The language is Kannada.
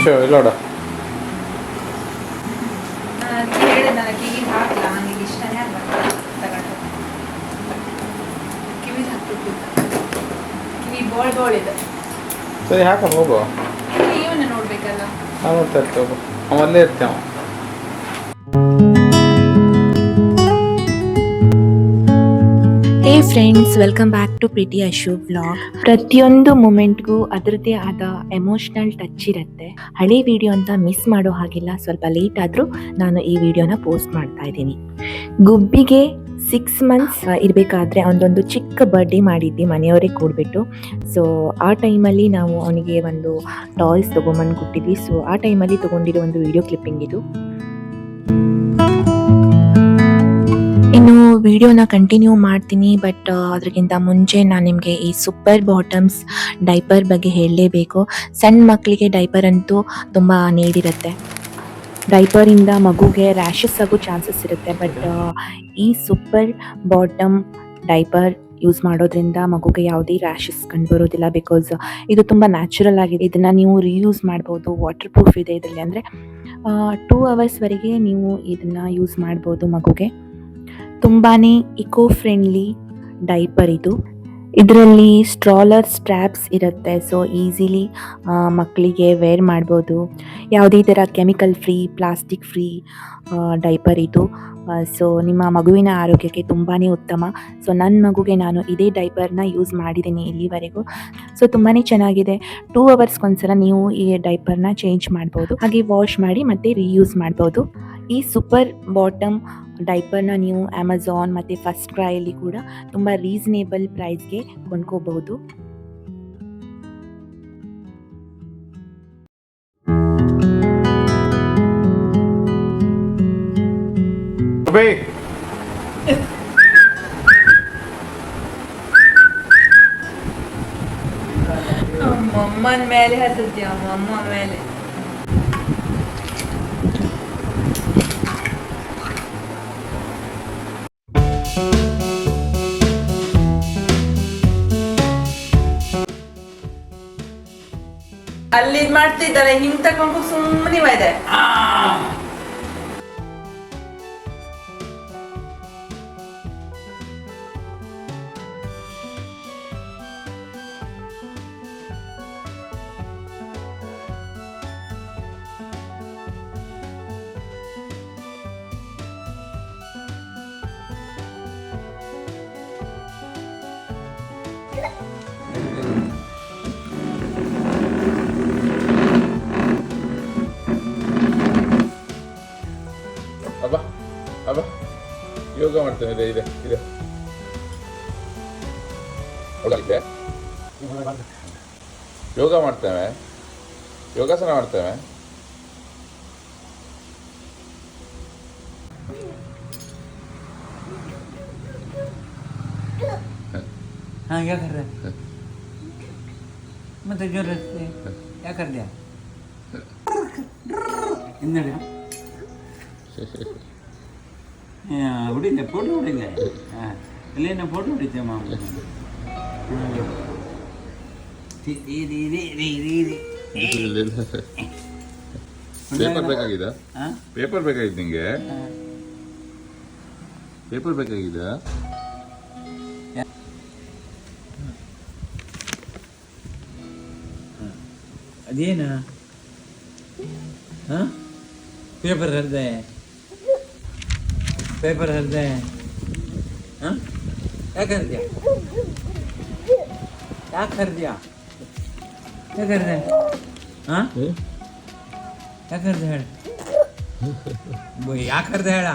ಯಶೋ ಇಲ್ಲೋಡ ಸರಿ ಹಾಕೊಂಡು ಹೋಗು ನೋಡ್ಬೇಕಲ್ಲ? ನಾನು ನೋಡ್ತಾ ಇರ್ತೇವೆ ಅವ ಅಲ್ಲೇ ಇರ್ತೇವೆ friends welcome back to pretty Ashu blog ಪ್ರತಿಯೊಂದು ಮೂಮೆಂಟ್ಗೂ ಅದರದ್ದೇ ಆದ ಎಮೋಷ್ನಲ್ ಟಚ್ ಇರುತ್ತೆ. ಹಳೆ ವಿಡಿಯೋ ಅಂತ ಮಿಸ್ ಮಾಡೋ ಹಾಗಿಲ್ಲ. ಸ್ವಲ್ಪ ಲೇಟ್ ಆದರೂ ನಾನು ಈ ವಿಡಿಯೋನ ಪೋಸ್ಟ್ ಮಾಡ್ತಾ ಇದ್ದೀನಿ. ಗುಬ್ಬಿಗೆ ಸಿಕ್ಸ್ ಮಂತ್ಸ್ ಇರಬೇಕಾದ್ರೆ ಅವನದೊಂದು ಚಿಕ್ಕ ಬರ್ಡೇ ಮಾಡಿದ್ದೆ ಮನೆಯವರೇ ಕೂಡ್ಬಿಟ್ಟು. ಸೊ ಆ ಟೈಮಲ್ಲಿ ನಾವು ಅವನಿಗೆ ಒಂದು ಟಾಯ್ಸ್ ತೊಗೊಂಬಂದು ಕೊಟ್ಟಿದ್ವಿ. ಸೊ ಆ ಟೈಮಲ್ಲಿ ತೊಗೊಂಡಿರೋ ಒಂದು ವಿಡಿಯೋ ಕ್ಲಿಪ್ಪಿಂಗ್ ಇದು. ಇನ್ನು ವಿಡಿಯೋನ ಕಂಟಿನ್ಯೂ ಮಾಡ್ತೀನಿ ಬಟ್ ಅದಕ್ಕಿಂತ ಮುಂಚೆ ನಾನು ನಿಮಗೆ ಈ ಸೂಪರ್ ಬಾಟಮ್ಸ್ ಡೈಪರ್ ಬಗ್ಗೆ ಹೇಳಲೇಬೇಕು. ಸಣ್ಣ ಮಕ್ಕಳಿಗೆ ಡೈಪರ್ ಅಂತೂ ತುಂಬ ನೀಡಿರುತ್ತೆ. ಡೈಪರಿಂದ ಮಗುಗೆ ರ್ಯಾಷಸ್ ಆಗೋ ಚಾನ್ಸಸ್ ಇರುತ್ತೆ ಬಟ್ ಈ ಸೂಪರ್ ಬಾಟಮ್ ಡೈಪರ್ ಯೂಸ್ ಮಾಡೋದ್ರಿಂದ ಮಗುಗೆ ಯಾವುದೇ ರ್ಯಾಷಸ್ ಕಂಡುಬರೋದಿಲ್ಲ ಬಿಕಾಸ್ ಇದು ತುಂಬ ನ್ಯಾಚುರಲ್ ಆಗಿದೆ. ಇದನ್ನು ನೀವು ರೀಯೂಸ್ ಮಾಡ್ಬೋದು ವಾಟರ್ ಪ್ರೂಫ್ ಇದೆ ಇದರಲ್ಲಿ. ಅಂದರೆ ಟೂ ಅವರ್ಸ್ವರೆಗೆ ನೀವು ಇದನ್ನು ಯೂಸ್ ಮಾಡ್ಬೋದು ಮಗುಗೆ. ತುಂಬಾ ಇಕೋ ಫ್ರೆಂಡ್ಲಿ ಡೈಪರ್ ಇದು. ಇದರಲ್ಲಿ ಸ್ಟ್ರಾಲರ್ ಸ್ಟ್ರ್ಯಾಪ್ಸ್ ಇರುತ್ತೆ ಸೊ ಈಸಿಲಿ ಮಕ್ಕಳಿಗೆ ವೇರ್ ಮಾಡ್ಬೋದು. ಯಾವುದೇ ಥರ chemical free plastic free diaper ಇದು. ಸೊ ನಿಮ್ಮ ಮಗುವಿನ ಆರೋಗ್ಯಕ್ಕೆ ತುಂಬಾ ಉತ್ತಮ. ಸೊ ನನ್ನ ಮಗುಗೆ ನಾನು ಇದೇ ಡೈಪರ್ನ ಯೂಸ್ ಮಾಡಿದ್ದೀನಿ ಇಲ್ಲಿವರೆಗೂ. ಸೊ ತುಂಬಾ ಚೆನ್ನಾಗಿದೆ. ಟೂ ಅವರ್ಸ್ಗೊಂದ್ಸಲ ನೀವು ಈ ಡೈಪರ್ನ ಚೇಂಜ್ ಮಾಡ್ಬೋದು. ಹಾಗೆ ವಾಶ್ ಮಾಡಿ ಮತ್ತೆ ರೀಯೂಸ್ ಮಾಡ್ಬೋದು. ಈ ಸೂಪರ್ ಬಾಟಮ್ ಡೈಪರ್ನ ನೀವು ಅಮೆಝಾನ್ ಮತ್ತು ಫಸ್ಟ್ ಕ್ರೈಯಲ್ಲಿ ಕೂಡ ತುಂಬ ರೀಸನೇಬಲ್ ಪ್ರೈಸ್ಗೆ ಕೊಂಡ್ಕೋಬಹುದು. ಮೇಲೆ ಹತ್ತಿದ್ಯ ಅಮ್ಮ ಮೇಲೆ. ಅಲ್ಲಿ ಇದ್ ಮಾಡ್ತಿದ್ದಾರೆ ಹಿಂಗ್ ತಕೊಂಡು ಸುಮ್ಮನೆ ಇದೆ creo que te diré. ¿qué? Yo ಹೊಡಿದ್ದೆ ಫೋಟೋ ಹೊಡಿದ್ದೆ ಹಾಂ ಇಲ್ಲೇನ ಫೋಟೋ ಹೊಡಿತೆ ಮಾಮ ಪೇಪರ್ ಬೇಕಾಗಿದ ಹಾಂ ಪೇಪರ್ ಬೇಕಾಗಿತ್ತು ನಿಂಗೆ ಪೇಪರ್ ಬೇಕಾಗಿದ ಅದೇನ ಹಾಂ ಪೇಪರ್ ಹರಿದೆ ಪೇಪರ್ ಹರಿದೆ. ಹಾಂ? ಯಾಕೆ ಹರಿದ್ಯಾ? ಯಾಕೆ ಹರಿದ್ಯಾ? ಯಾಕೆ ಹರಿದೆ? ಹಾಂ? ಯಾಕೆ ಹರಿದೆ ಹೇಳ? ಯಾಕೆ ಹರಿದೆ ಹೇಳ?